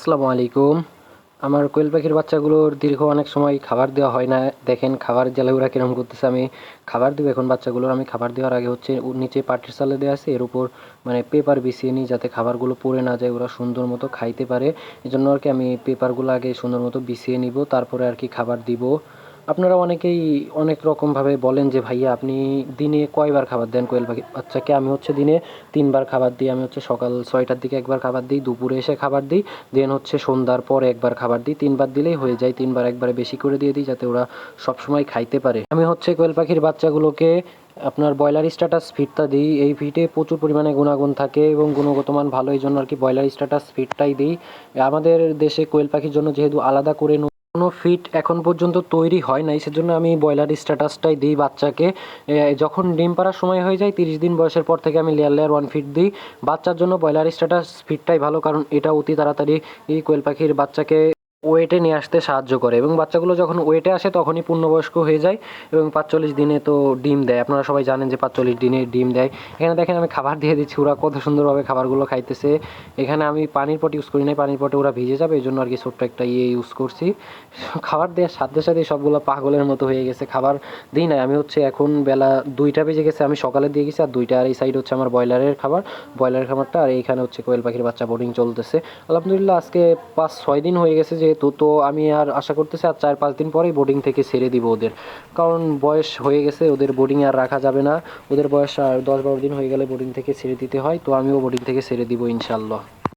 আসসালামু আলাইকুম। আমার কোয়েল পাখির বাচ্চাগুলোর দীর্ঘ অনেক সময় খাবার দেওয়া হয় না। দেখেন, খাবার জ্বালা ওরা কীরকম করতেছে, আমি খাবার দেবো। এখন বাচ্চাগুলোর আমি খাবার দেওয়ার আগে হচ্ছে নিচে পাটির চালে দেওয়া আছে, এর উপর মানে পেপার বিছিয়ে নিই যাতে খাবারগুলো পড়ে না যায়, ওরা সুন্দর মতো খাইতে পারে। এই জন্য আর কি আমি পেপারগুলো আগে সুন্দর মতো বিছিয়ে নিব, তারপরে আর কি খাবার দিব। আপনারা অনেকেই অনেক রকমভাবে বলেন যে, ভাইয়া, আপনি দিনে কয়বার খাবার দেন? কোয়েল পাখি, বাচ্চাকে আমি হচ্ছে দিনে তিনবার খাবার দিই। আমি হচ্ছে সকাল ছয়টার দিকে একবার খাবার দিই, দুপুরে এসে খাবার দিই, দেন হচ্ছে সন্ধ্যার পরে একবার খাবার দিই। তিনবার দিলেই হয়ে যায়, তিনবার একবারে বেশি করে দিয়ে দিই যাতে ওরা সবসময় খাইতে পারে। আমি হচ্ছে কোয়েল পাখির বাচ্চাগুলোকে আপনার ব্রয়লার স্ট্যাটাস ফিডটা দিই। এই ফিডে প্রচুর পরিমাণে গুণাগুণ থাকে এবং গুণগত মান ভালো, এই জন্য আর কি ব্রয়লার স্ট্যাটাস ফিডটাই দিই। আমাদের দেশে কোয়েল পাখির জন্য যেহেতু আলাদা করে কোনো ফিড এখন পর্যন্ত তৈরি হয় নাই। সেজন্য আমি ব্রয়লার স্ট্যাটাসটাই দিই বাচ্চাকে। যখন ডিম পাড়ার সময় হয়ে যায়, তিরিশ দিন বয়সের পর থেকে আমি লেয়ার লেয়ার ওয়ান ফিট দিই। বাচ্চার জন্য ব্রয়লার স্ট্যাটাস ফিডটাই ভালো, কারণ এটা অতি তাড়াতাড়ি এই কোয়েল পাখির বাচ্চাকে ওয়েটে নিয়ে আসতে সাহায্য করে এবং বাচ্চাগুলো যখন ওয়েটে আসে তখনই পূর্ণবয়স্ক হয়ে যায় এবং পাঁচচল্লিশ দিনে তো ডিম দেয়। আপনারা সবাই জানেন যে পাঁচচল্লিশ দিনে ডিম দেয়। এখানে দেখেন আমি খাবার দিয়ে দিচ্ছি, ওরা কত সুন্দরভাবে খাবারগুলো খাইতেছে। এখানে আমি পানির পট ইউজ করি নাই, পানির পটে ওরা ভিজে যাবে এই জন্য আর কি ছোট্ট একটা ইয়ে ইউজ করছি। খাবার দেওয়ার সাথে সাথে সবগুলো পাগলের মতো হয়ে গেছে, খাবার দিই নাই। আমি হচ্ছে এখন বেলা দুইটা বেজে গেছে, আমি সকালে দিয়ে গেছি, আর দুইটা আর এই সাইড হচ্ছে আমার ব্রয়লারের খাবার। ব্রয়লারের খাবারটা আর এইখানে হচ্ছে কোয়েল পাখির বাচ্চা বোর্ডিং চলতেছে। আলহামদুলিল্লাহ আজকে পাঁচ ছয় দিন হয়ে গেছে যেহেতু তো আমি আর আশা করতেছি আর চার পাঁচ দিন পরেই বোর্ডিং থেকে ছেড়ে দিব ওদের। কারণ বয়স হয়ে গেছে, ওদের বোর্ডিং আর রাখা যাবে না। ওদের বয়স আর দশ বারো দিন হয়ে গেলে বোর্ডিং থেকে ছেড়ে দিতে হয়, তো আমিও বোর্ডিং থেকে ছেড়ে দিব ইনশাল্লাহ